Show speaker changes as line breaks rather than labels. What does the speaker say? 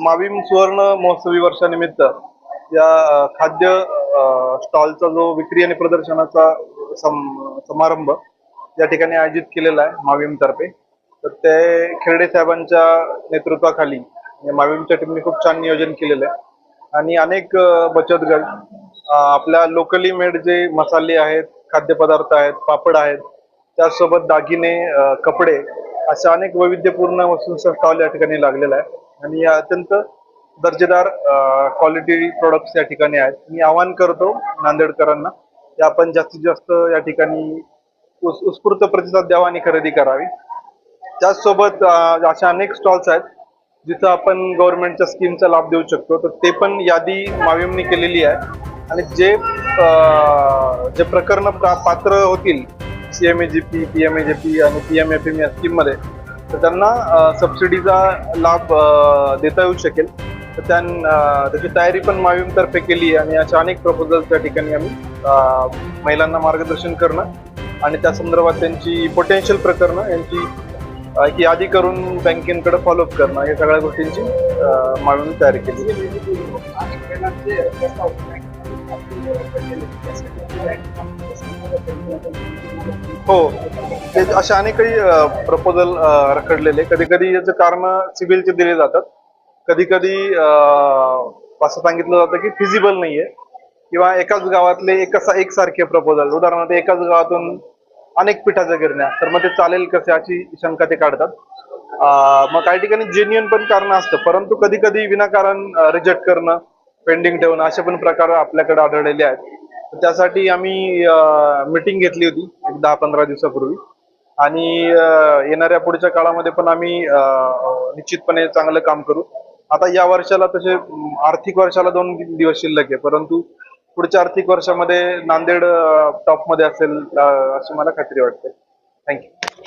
माविम सुवर्ण महोत्सवी वर्षानिमित्त या खाद्य स्टॉलचा जो विक्री आणि प्रदर्शनाचा सम- समारंभ या ठिकाणी आयोजित केलेला आहे माविम तर्फे तर ते खेरडे साहेबांच्या नेतृत्वाखाली या माविमच्या टीमने खूप छान नियोजन केलेलं आहे. आणि अनेक बचत गट आपल्या लोकली मेड जे मसाले आहेत खाद्यपदार्थ आहेत पापड आहेत त्यासोबत दागिने कपडे अशा अनेक वैविध्यपूर्ण वस्तूंचा स्टॉल या ठिकाणी लागलेला आहे. आणि या अत्यंत दर्जेदार क्वालिटी प्रोडक्ट्स या ठिकाणी आहेत. मी आवाहन करतो नांदेडकरांना की आपण जास्तीत जास्त या ठिकाणी उस- उत्स्फूर्त प्रतिसाद द्यावा आणि खरेदी करावी. त्याचसोबत अशा अनेक स्टॉल्स आहेत जिथं आपण गव्हर्नमेंटच्या स्कीमचा लाभ देऊ शकतो. तर ते पण यादी माविमनी केलेली आहे. आणि जे जे प्रकरण पात्र होतील C M A G P P M A J P आणि पी एम एफ एम या स्कीममध्ये तर त्यांना सबसिडीचा लाभ देता येऊ शकेल. तर त्यां त्याची तयारी पण माविमतर्फे केली आहे आणि अशा अनेक प्रपोजल्स त्या ठिकाणी आम्ही महिलांना मार्गदर्शन करणं आणि त्या संदर्भात त्यांची पोटेन्शियल प्रकरणं यांची एक यादी करून बँकेकडे फॉलोअप करणं या सगळ्या गोष्टींची माविम तयारी केली. हो ते अशा अनेकही प्रपोजल रखडलेले. कधी कधी याचं कारण सिव्हिलचे दिले जातात. कधी कधी असं सांगितलं जातं की फिजिबल नाहीये. किंवा एकाच गावातले एक एकसारखे प्रपोजल उदाहरणार्थ एकाच गावातून अनेक पिठाच्या गिरण्या. तर मग ते चालेल कसे अशी शंका ते काढतात. मग काही ठिकाणी जेन्युअन पण कारण असतं. परंतु कधी कधी विनाकारण रिजेक्ट करणं पेंडिंग ठेवणं असे पण प्रकार आपल्याकडे आढळलेले आहेत. त्यासाठी आम्ही मिटिंग घेतली होती एक दहा पंधरा दिवसापूर्वी. आणि येणाऱ्या पुढच्या काळामध्ये पण आम्ही निश्चितपणे चांगलं काम करू. आता या वर्षाला तसे आर्थिक वर्षाला दोन दिवस शिल्लक आहे परंतु पुढच्या आर्थिक वर्षामध्ये नांदेड टॉपमध्ये असेल अशी मला खात्री वाटते. थँक्यू